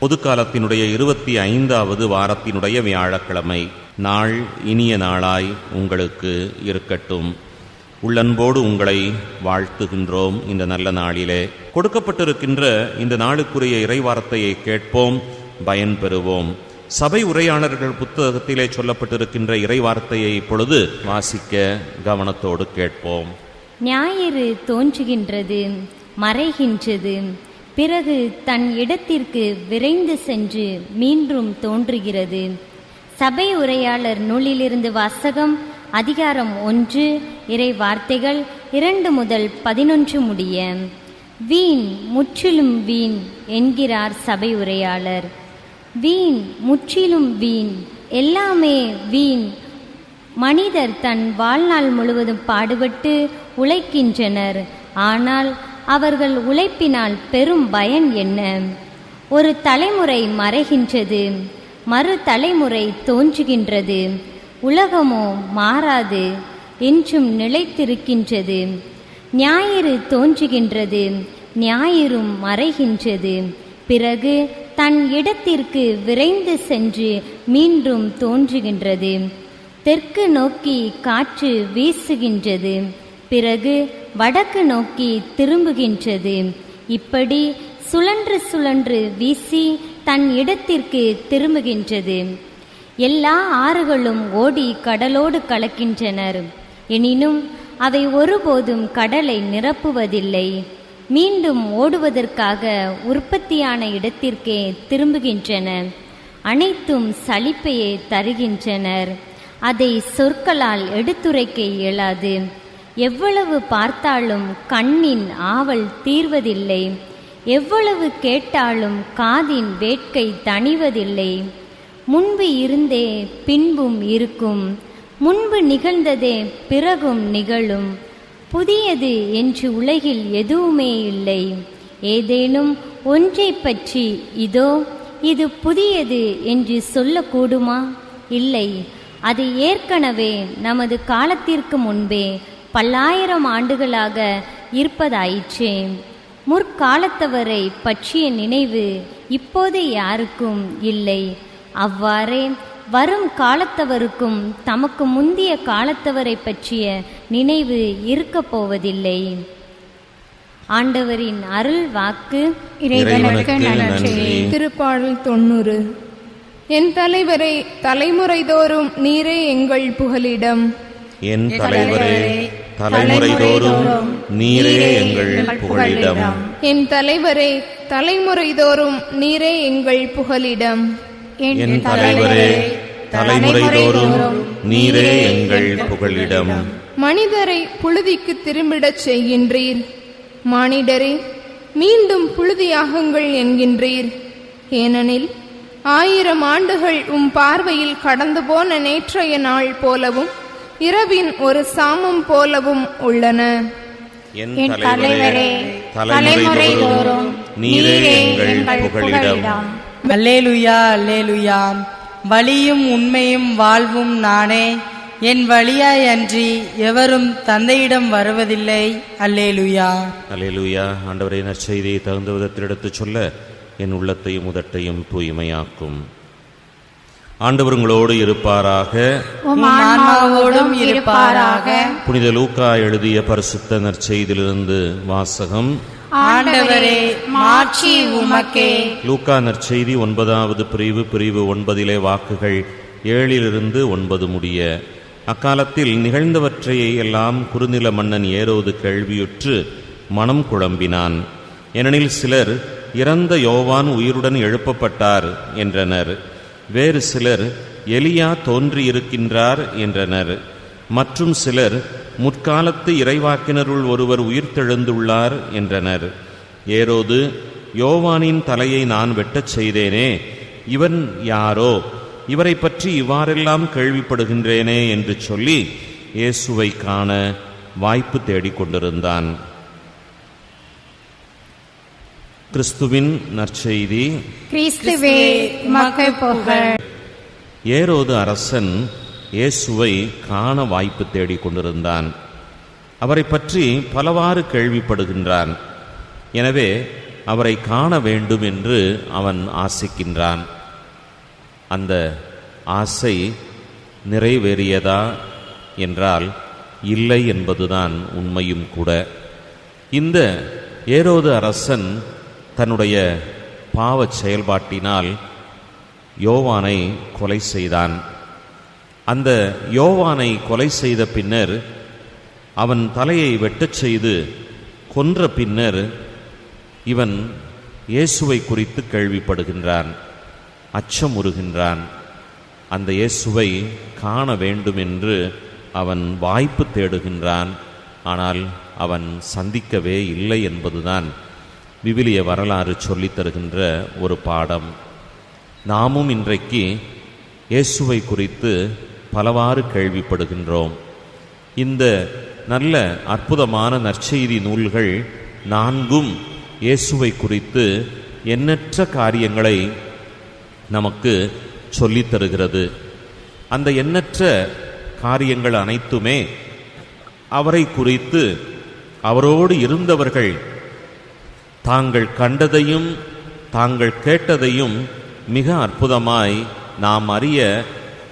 பொதுக்காலத்தினுடைய இருபத்தி ஐந்தாவது வாரத்தினுடைய வியாழக்கிழமை. நாள் இனிய நாளாய் உங்களுக்கு இருக்கட்டும். உள்ளன்போடு உங்களை வாழ்த்துகின்றோம் இந்த நல்ல நாளிலே. கொடுக்கப்பட்டிருக்கின்ற இந்த நாளுக்குரிய இறைவார்த்தையை கேட்போம் பயன் பெறுவோம் சபை உரையாளர்கள் புத்தகத்திலே சொல்லப்பட்டிருக்கின்ற இறைவார்த்தையை இப்பொழுது வாசிக்க கவனத்தோடு கேட்போம். ஞாயிறு தோன்றுகின்றது மறைகின்றது. பிறகு தன் இடத்திற்கு விரைந்து சென்று மீண்டும் தோன்றுகிறது. சபை உரையாளர் நூலிலிருந்து வாசகம் அதிகாரம் ஒன்று இறை வார்த்தைகள் இரண்டு முதல் பதினொன்று முடிய. வீண் முற்றிலும் வீண் என்கிறார் சபை உரையாளர். வீண் முற்றிலும் வீண் எல்லாமே வீண். மனிதர் தன் வாழ்நாள் முழுவதும் பாடுபட்டு உழைக்கின்றனர். ஆனால் அவர்கள் உழைப்பினால் பெரும் பயன் என்ன? ஒரு தலைமுறை மறைகின்றது மறு தலைமுறை தோன்றுகின்றது உலகமோ மாறாது என்றும் நிலைத்திருக்கின்றது. ஞாயிறு தோன்றுகின்றது ஞாயிறும் மறைகின்றது. பிறகு தன் இடத்திற்கு விரைந்து சென்று மீண்டும் தோன்றுகின்றது. தெற்கு நோக்கி காற்று வீசுகின்றது. பிறகு வடக்கு நோக்கி திரும்புகின்றது. இப்படி சுழன்று சுழன்று வீசி தன் இடத்திற்கு திரும்புகின்றது. எல்லா ஆறுகளும் ஓடி கடலோடு கலக்கின்றனர். எனினும் அவை ஒருபோதும் கடலை நிரப்புவதில்லை. மீண்டும் ஓடுவதற்காக உற்பத்தியான இடத்திற்கே திரும்புகின்றன. அனைத்தும் சலிப்பையே தருகின்றனர். அதை சொற்களால் எடுத்துரைக்க இயலாது. எவ்வளவு பார்த்தாலும் கண்ணின் ஆவல் தீர்வதில்லை. எவ்வளவு கேட்டாலும் காதின் வேட்கை தணிவதில்லை. முன்பு இருந்தே பின்பும் இருக்கும். முன்பு நிகழ்ந்ததே பிறகும் நிகழும். புதியது என்று உலகில் எதுவுமே இல்லை. ஏதேனும் ஒன்றை பற்றி இதோ இது புதியது என்று சொல்லக்கூடுமா? இல்லை. அது ஏற்கனவே நமது காலத்திற்கு முன்பே பல்லாயிரம் ஆண்டுகளாக இருப்பதாயிற்றே. முற்காலத்தவரை பற்றிய நினைவு இப்போது யாருக்கும் இல்லை. அவ்வாறே வரும் காலத்தவருக்கும் தமக்கு முந்திய காலத்தவரை பற்றிய நினைவு இருக்கப் போவதில்லை. ஆண்டவரின் அருள் வாக்கு. திருப்பாடல் தொண்ணூறு. என் தலைவரை தலைமுறை தோறும் நீரே எங்கள் புகலிடம். என் தலைவரே தலைமுறை தோறும் நீரே எங்கள் புகழிடம் என் தலைவரே தலைமுறை தோறும் நீரே எங்கள் புகலிடம். என் தலைவரே தலைமுறை தோறும் நீரே எங்கள் புகழிடம் மனிதரை புழுதிக்கு திரும்பிடச் செய்கின்றீர். மானிடரே மீண்டும் புழுதியாகுங்கள் என்கின்றீர். ஏனெனில் ஆயிரம் ஆண்டுகள் உம் பார்வையில் கடந்து போன நேற்றைய நாள் போலவும் இரவின் ஒரு சாமம் போலவும் உள்ளன. என் தலைவரே தலைமுறை தோறும் நீரே எங்கள் புகழிடம் அல்லேலுயா அல்லேலுயா வழியும் உண்மையும் வாழ்வும் நானே. என் வழியாய் அன்றி எவரும் தந்தையிடம் வருவதில்லை. அல்லேலுயா. அல்லேலூயா ஆண்டவரே நற்செய்தியை தகுந்த விதத்தில் எடுத்துச் சொல்ல என் உள்ளத்தையும் உதட்டையும் தூய்மையாக்கும். ஆண்டவர் உங்களோடு இருப்பாராக. ஆன்மாவோடும் இருப்பாராக புனித லூக்கா எழுதிய பரிசுத்த நற்செய்தியிலிருந்து வாசகம். ஆண்டவரே மாட்சி உமக்கே. லூக்கா நற்செய்தி ஒன்பதாவது பிரிவு பிரிவு ஒன்பதிலே வாக்குகள் ஏழிலிருந்து ஒன்பது முடிய. அக்காலத்தில் நிகழ்ந்தவற்றை எல்லாம் குறுநில மன்னன் ஏரோது கேள்வியுற்று மனம் குழம்பினான். ஏனெனில் சிலர் இறந்த யோவான் உயிருடன் எழுப்பப்பட்டார் என்றனர். வேறு சிலர் எலியா தோன்றியிருக்கின்றார் என்றனர். மற்றும் சிலர் முற்காலத்து இறைவாக்கினருள் ஒருவர் உயிர்த்தெழுந்துள்ளார் என்றனர். ஏரோது யோவானின் தலையை நான் வெட்டச் செய்தேனே இவன் யாரோ? இவரை பற்றி இவ்வாறெல்லாம் கேள்விப்படுகின்றேனே என்று சொல்லி இயேசுவை காண வாய்ப்பு தேடிக் கொண்டிருந்தான். கிறிஸ்துவின் நற்செய்தி. ஏரோது அரசன் இயேசுவை காண வாய்ப்பு தேடிக் கொண்டிருந்தான். அவரை பற்றி பலவாறு கேள்விப்படுகின்றான். எனவே அவரை காண வேண்டும் என்று அவன் ஆசிக்கின்றான். அந்த ஆசை நிறைவேறியதா என்றால் இல்லை என்பதுதான் உண்மையும் கூட. இந்த ஏரோது அரசன் தன்னுடைய பாவச் செயல்பாட்டினால் யோவானை கொலை செய்தான். அந்த யோவானை கொலை செய்த பின்னர் அவன் தலையை வெட்டச் செய்து கொன்ற பின்னர் இவன் இயேசுவை குறித்து கேள்விப்படுகின்றான் அச்சமுறுகின்றான். அந்த இயேசுவை காண வேண்டும் என்று அவன் வாய்ப்பு தேடுகின்றான் ஆனால் அவன் சந்திக்கவே இல்லை என்பதுதான் விவிலிய வரலாறு சொல்லித் தருகின்ற ஒரு பாடம். நாமும் இன்றைக்கு இயேசுவை குறித்து பலவாறு கேள்விப்படுகின்றோம். இந்த நல்ல அற்புதமான நற்செய்தி நூல்கள் நான்கும் இயேசுவை குறித்து எண்ணற்ற காரியங்களை நமக்கு சொல்லித்தருகிறது அந்த எண்ணற்ற காரியங்கள் அனைத்துமே அவரை குறித்து அவரோடு இருந்தவர்கள் தாங்கள் கண்டதையும் தாங்கள் கேட்டதையும் மிக அற்புதமாய் நாம் அறிய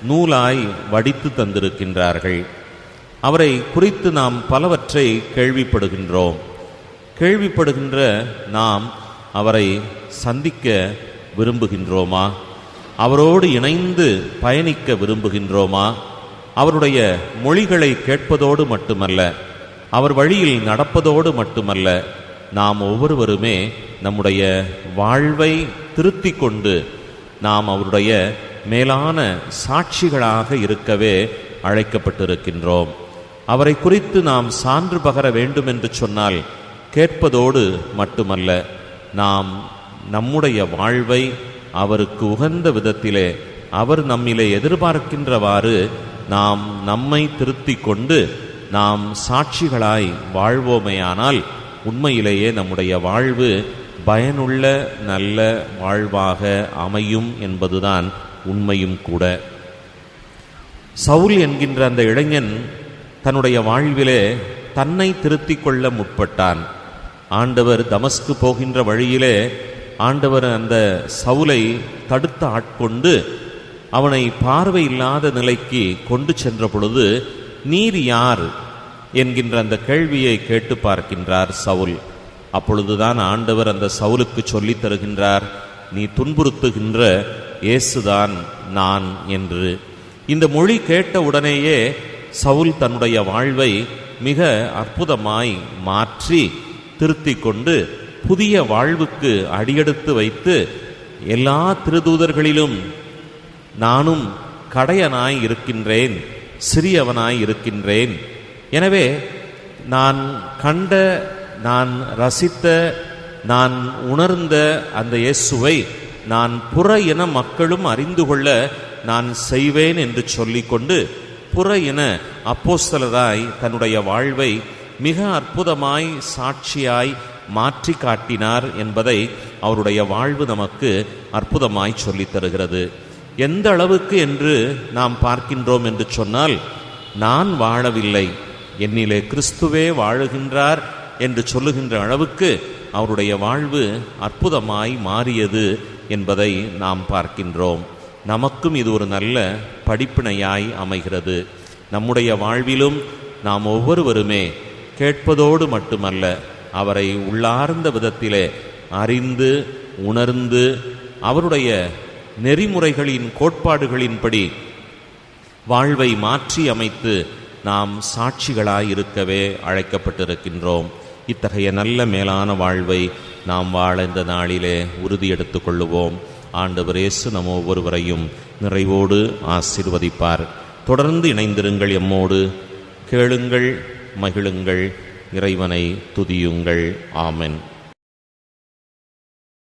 நூலாய் வடித்து தந்திருக்கின்றார்கள். அவரை குறித்து நாம் பலவற்றை கேள்விப்படுகின்றோம். கேள்விப்படுகின்ற நாம் அவரை சந்திக்க விரும்புகின்றோமா? அவரோடு இணைந்து பயணிக்க விரும்புகின்றோமா? அவருடைய மொழிகளை கேட்பதோடு மட்டுமல்ல அவர் வழியில் நடப்பதோடு மட்டுமல்ல நாம் ஒவ்வொருவருமே நம்முடைய வாழ்வை திருத்தி கொண்டு நாம் அவருடைய மேலான சாட்சிகளாக இருக்கவே அழைக்கப்பட்டிருக்கின்றோம். அவரை குறித்து நாம் சான்று பகர வேண்டும் என்று சொன்னால் கேட்பதோடு மட்டுமல்ல நாம் நம்முடைய வாழ்வை அவருக்கு உகந்த விதத்திலே அவர் நம்மிலே எதிர்பார்க்கின்றவாறு நாம் நம்மை திருத்தி கொண்டு நாம் சாட்சிகளாய் வாழ்வோமேயானால் உண்மையிலேயே நம்முடைய வாழ்வு பயனுள்ள நல்ல வாழ்வாக அமையும் என்பதுதான் உண்மையும் கூட. சவுல் என்கின்ற அந்த இளைஞன் தன்னுடைய வாழ்விலே தன்னை திருத்திக் கொள்ள முற்பட்டான். ஆண்டவர் தமஸ்கு போகின்ற வழியிலே ஆண்டவர் அந்த சவுலை தடுத்து ஆட்கொண்டு அவனை பார்வை இல்லாத நிலைக்கு கொண்டு சென்ற பொழுது நீர் யார்? என்கின்ற அந்த கேள்வியை கேட்டு பார்க்கின்றார் சவுல். அப்பொழுதுதான் ஆண்டவர் அந்த சவுலுக்கு சொல்லித் தருகின்றார் நீ துன்புறுத்துகின்ற இயேசுதான் நான் என்று. இந்த மொழி கேட்ட உடனேயே சவுல் தன்னுடைய வாழ்வை மிக அற்புதமாய் மாற்றி திருத்தி கொண்டு புதிய வாழ்வுக்கு அடியெடுத்து வைத்து எல்லா திருதூதர்களிலும் நானும் கடையனாய் இருக்கின்றேன் சிறியவனாய் இருக்கின்றேன். எனவே நான் கண்ட நான் ரசித்த நான் உணர்ந்த அந்த இயேசுவை நான் புற இன மக்களும் அறிந்து கொள்ள நான் செய்வேன் என்று சொல்லிக்கொண்டு புற இன அப்போஸ்தலராய் தன்னுடைய வாழ்வை மிக அற்புதமாய் சாட்சியாய் மாற்றி காட்டினார் என்பதை அவருடைய வாழ்வு நமக்கு அற்புதமாய் சொல்லித் தருகிறது. எந்த அளவுக்கு என்று நாம் பார்க்கின்றோம் என்று சொன்னால் நான் வாழவில்லை என்னிலே கிறிஸ்துவே வாழுகின்றார் என்று சொல்லுகின்ற அளவுக்கு அவருடைய வாழ்வு அற்புதமாய் மாறியது என்பதை நாம் பார்க்கின்றோம். நமக்கும் இது ஒரு நல்ல படிப்பினையாய் அமைகிறது. நம்முடைய வாழ்விலும் நாம் ஒவ்வொருவருமே கேட்பதோடு மட்டுமல்ல அவரை உள்ளார்ந்த விதத்திலே அறிந்து உணர்ந்து அவருடைய நெறிமுறைகளின் கோட்பாடுகளின்படி வாழ்வை மாற்றி அமைத்து நாம் சாட்சிகளாய் இருக்கவே அழைக்கப்பட்டிருக்கின்றோம். இத்தகைய நல்ல மேலான வாழ்வை நாம் வாழ இந்த நாளிலே உறுதி எடுத்துக் கொள்ளுவோம் ஆண்டவர் இயேசு நம் ஒவ்வொருவரையும் நிறைவோடு ஆசீர்வதிப்பார். தொடர்ந்து இணைந்திருங்கள் எம்மோடு. கேளுங்கள் மகிழுங்கள் இறைவனை துதியுங்கள். ஆமென்.